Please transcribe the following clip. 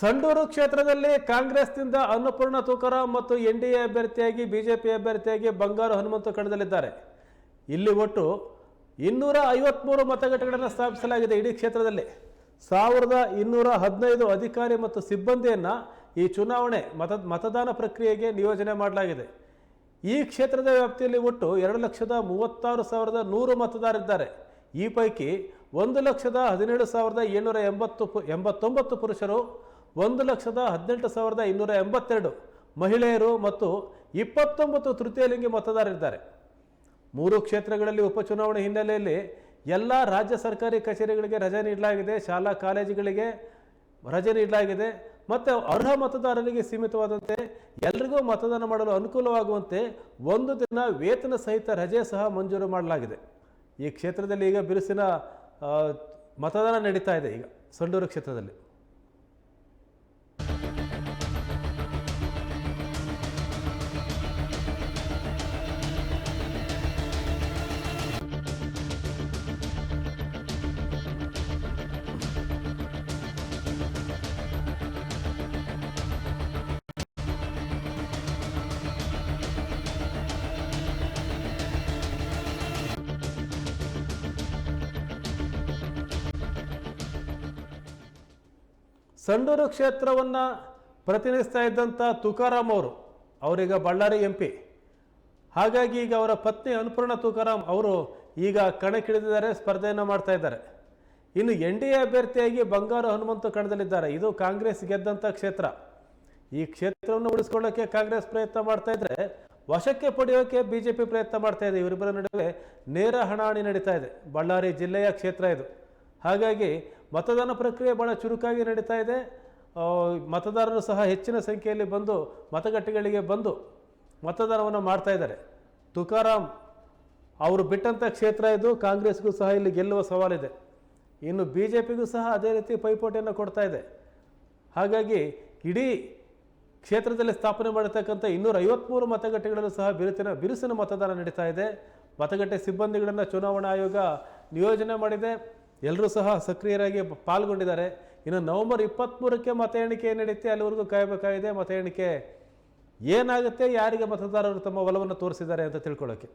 ಸಂಡೂರು ಕ್ಷೇತ್ರದಲ್ಲಿ ಕಾಂಗ್ರೆಸ್ನಿಂದ ಅನ್ನಪೂರ್ಣ ತೂಕರಾಮ್ ಮತ್ತು ಎನ್ ಡಿ ಎ ಅಭ್ಯರ್ಥಿಯಾಗಿ ಬಿಜೆಪಿ ಅಭ್ಯರ್ಥಿಯಾಗಿ ಬಂಗಾರು ಹನುಮಂತು ಕಣದಲ್ಲಿದ್ದಾರೆ. ಇಲ್ಲಿ ಒಟ್ಟು ಇನ್ನೂರ ಐವತ್ಮೂರು ಮತಗಟ್ಟೆಗಳನ್ನು ಸ್ಥಾಪಿಸಲಾಗಿದೆ ಇಡೀ ಕ್ಷೇತ್ರದಲ್ಲಿ. ಸಾವಿರದ ಇನ್ನೂರ ಹದಿನೈದು ಅಧಿಕಾರಿ ಮತ್ತು ಸಿಬ್ಬಂದಿಯನ್ನು ಈ ಚುನಾವಣೆ ಮತ, ಮತದಾನ ಪ್ರಕ್ರಿಯೆಗೆ ನಿಯೋಜನೆ ಮಾಡಲಾಗಿದೆ. ಈ ಕ್ಷೇತ್ರದ ವ್ಯಾಪ್ತಿಯಲ್ಲಿ ಒಟ್ಟು ಎರಡು ಲಕ್ಷದ ಮೂವತ್ತಾರು ಸಾವಿರದ ನೂರು ಮತದಾರರಿದ್ದಾರೆ. ಈ ಪೈಕಿ ಒಂದು ಲಕ್ಷದ ಹದಿನೇಳು ಸಾವಿರದ ಏಳ್ನೂರ ಎಂಬತ್ತು ಎಂಬತ್ತೊಂಬತ್ತು ಪುರುಷರು ಒಂದು ಲಕ್ಷದ ಹದಿನೆಂಟು ಸಾವಿರದ ಇನ್ನೂರ ಎಂಬತ್ತೆರಡು ಮಹಿಳೆಯರು ಮತ್ತು ಇಪ್ಪತ್ತೊಂಬತ್ತು ತೃತೀಯಲಿಂಗಿ ಮತದಾರರಿದ್ದಾರೆ. ಮೂರು ಕ್ಷೇತ್ರಗಳಲ್ಲಿ ಉಪಚುನಾವಣೆ ಹಿನ್ನೆಲೆಯಲ್ಲಿ ಎಲ್ಲ ರಾಜ್ಯ ಸರ್ಕಾರಿ ಕಚೇರಿಗಳಿಗೆ ರಜೆ ನೀಡಲಾಗಿದೆ, ಶಾಲಾ ಕಾಲೇಜುಗಳಿಗೆ ರಜೆ ನೀಡಲಾಗಿದೆ ಮತ್ತು ಅರ್ಹ ಮತದಾರರಿಗೆ ಸೀಮಿತವಾದಂತೆ ಎಲ್ರಿಗೂ ಮತದಾನ ಮಾಡಲು ಅನುಕೂಲವಾಗುವಂತೆ ಒಂದು ದಿನ ವೇತನ ಸಹಿತ ರಜೆ ಸಹ ಮಂಜೂರು ಮಾಡಲಾಗಿದೆ. ಈ ಕ್ಷೇತ್ರದಲ್ಲಿ ಈಗ ಬಿರುಸಿನ ಮತದಾನ ನಡೀತಾ ಇದೆ ಈಗ, ಸಂಡೂರು ಕ್ಷೇತ್ರದಲ್ಲಿ. ಸಂಡೂರು ಕ್ಷೇತ್ರವನ್ನು ಪ್ರತಿನಿಧಿಸ್ತಾ ಇದ್ದಂಥ ತುಕಾರಾಮ್ ಅವರು, ಅವರೀಗ ಬಳ್ಳಾರಿ ಎಂ ಪಿ ಹಾಗಾಗಿ ಈಗ ಅವರ ಪತ್ನಿ ಅನ್ನಪೂರ್ಣ ತುಕಾರಾಮ್ ಅವರು ಈಗ ಕಣಕ್ಕಿಳಿದಿದ್ದಾರೆ, ಸ್ಪರ್ಧೆಯನ್ನು ಮಾಡ್ತಾ ಇದ್ದಾರೆ. ಇನ್ನು ಎನ್ ಡಿ ಎ ಅಭ್ಯರ್ಥಿಯಾಗಿ ಬಂಗಾರು ಹನುಮಂತ ಕಣದಲ್ಲಿದ್ದಾರೆ. ಇದು ಕಾಂಗ್ರೆಸ್ ಗೆದ್ದಂಥ ಕ್ಷೇತ್ರ. ಈ ಕ್ಷೇತ್ರವನ್ನು ಉಳಿಸ್ಕೊಳ್ಳೋಕ್ಕೆ ಕಾಂಗ್ರೆಸ್ ಪ್ರಯತ್ನ ಮಾಡ್ತಾ ಇದ್ರೆ, ವಶಕ್ಕೆ ಪಡೆಯೋಕೆ ಬಿಜೆಪಿ ಪ್ರಯತ್ನ ಮಾಡ್ತಾ ಇದೆ. ಇವರಿಬ್ಬರ ನಡುವೆ ನೇರ ಹಣಾಹಣಿ ನಡೀತಾ ಇದೆ. ಬಳ್ಳಾರಿ ಜಿಲ್ಲೆಯ ಕ್ಷೇತ್ರ ಇದು. ಹಾಗಾಗಿ ಮತದಾನ ಪ್ರಕ್ರಿಯೆ ಭಾಳ ಚುರುಕಾಗಿ ನಡೀತಾ ಇದೆ. ಮತದಾರರು ಸಹ ಹೆಚ್ಚಿನ ಸಂಖ್ಯೆಯಲ್ಲಿ ಬಂದು ಮತಗಟ್ಟೆಗಳಿಗೆ ಬಂದು ಮತದಾನವನ್ನು ಮಾಡ್ತಾ ಇದ್ದಾರೆ. ತುಕಾರಾಮ್ ಅವರು ಬಿಟ್ಟಂಥ ಕ್ಷೇತ್ರ ಇದು, ಕಾಂಗ್ರೆಸ್ಗೂ ಸಹ ಇಲ್ಲಿ ಗೆಲ್ಲುವ ಸವಾಲಿದೆ. ಇನ್ನು ಬಿ ಜೆ ಪಿಗೂ ಸಹ ಅದೇ ರೀತಿ ಪೈಪೋಟಿಯನ್ನು ಕೊಡ್ತಾ ಇದೆ. ಹಾಗಾಗಿ ಇಡೀ ಕ್ಷೇತ್ರದಲ್ಲಿ ಸ್ಥಾಪನೆ ಮಾಡಿರ್ತಕ್ಕಂಥ ಇನ್ನೂರ ಐವತ್ತ್ಮೂರು ಮತಗಟ್ಟೆಗಳಲ್ಲೂ ಸಹ ಬಿರುಸಿನ ಬಿರುಸಿನ ಮತದಾನ ನಡೀತಾ ಇದೆ. ಮತಗಟ್ಟೆ ಸಿಬ್ಬಂದಿಗಳನ್ನು ಚುನಾವಣಾ ಆಯೋಗ ನಿಯೋಜನೆ ಮಾಡಿದೆ. ಎಲ್ಲರೂ ಸಹ ಸಕ್ರಿಯರಾಗಿ ಪಾಲ್ಗೊಂಡಿದ್ದಾರೆ. ಇನ್ನು ನವೆಂಬರ್ ಇಪ್ಪತ್ತ್ಮೂರಕ್ಕೆ ಮತ ಎಣಿಕೆ ನಡೆಯುತ್ತೆ ಅಲ್ಲಿವರೆಗೂ ಕಾಯಬೇಕಾಗಿದೆ. ಮತ ಎಣಿಕೆ ಏನಾಗುತ್ತೆ, ಯಾರಿಗೆ ಮತದಾರರು ತಮ್ಮ ಒಲವನ್ನು ತೋರಿಸಿದ್ದಾರೆ ಅಂತ ತಿಳ್ಕೊಳ್ಳೋಕ್ಕೆ